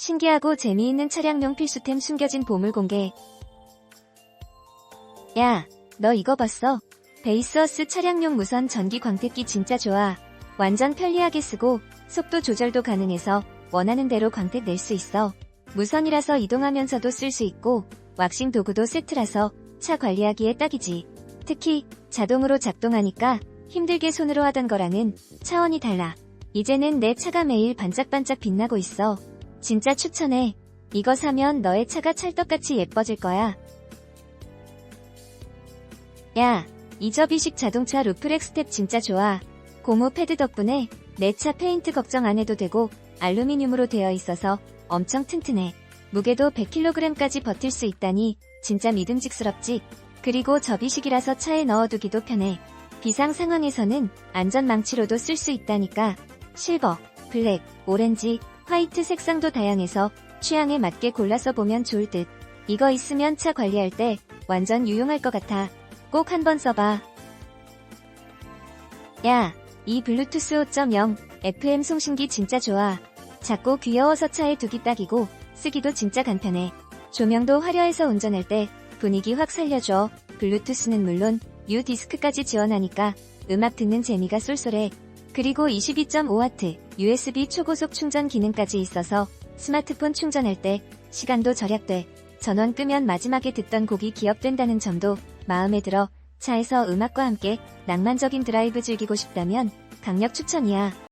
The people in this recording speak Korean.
신기하고 재미있는 차량용 필수템 숨겨진 보물 공개. 야, 너 이거 봤어? 베이스어스 차량용 무선 전기 광택기 진짜 좋아. 완전 편리하게 쓰고 속도 조절도 가능해서 원하는 대로 광택 낼 수 있어. 무선이라서 이동하면서도 쓸 수 있고 왁싱 도구도 세트라서 차 관리하기에 딱이지. 특히 자동으로 작동하니까 힘들게 손으로 하던 거랑은 차원이 달라. 이제는 내 차가 매일 반짝반짝 빛나고 있어. 진짜 추천해. 이거 사면 너의 차가 찰떡같이 예뻐질 거야. 야, 이접이식 자동차 루프렉 스텝 진짜 좋아. 고무 패드 덕분에 내 차 페인트 걱정 안 해도 되고 알루미늄으로 되어 있어서 엄청 튼튼해. 무게도 100kg까지 버틸 수 있다니 진짜 믿음직스럽지. 그리고 접이식이라서 차에 넣어두기도 편해. 비상 상황에서는 안전 망치로도 쓸 수 있다니까. 실버, 블랙, 오렌지, 화이트 색상도 다양해서 취향에 맞게 골라서 보면 좋을 듯. 이거 있으면 차 관리할 때 완전 유용할 것 같아. 꼭 한번 써봐. 야, 이 블루투스 5.0 FM 송신기 진짜 좋아. 작고 귀여워서 차에 두기 딱이고 쓰기도 진짜 간편해. 조명도 화려해서 운전할 때 분위기 확 살려줘. 블루투스는 물론 U 디스크까지 지원하니까 음악 듣는 재미가 쏠쏠해. 그리고 22.5W USB 초고속 충전 기능까지 있어서 스마트폰 충전할 때 시간도 절약돼. 전원 끄면 마지막에 듣던 곡이 기억된다는 점도 마음에 들어 차에서 음악과 함께 낭만적인 드라이브 즐기고 싶다면 강력 추천이야.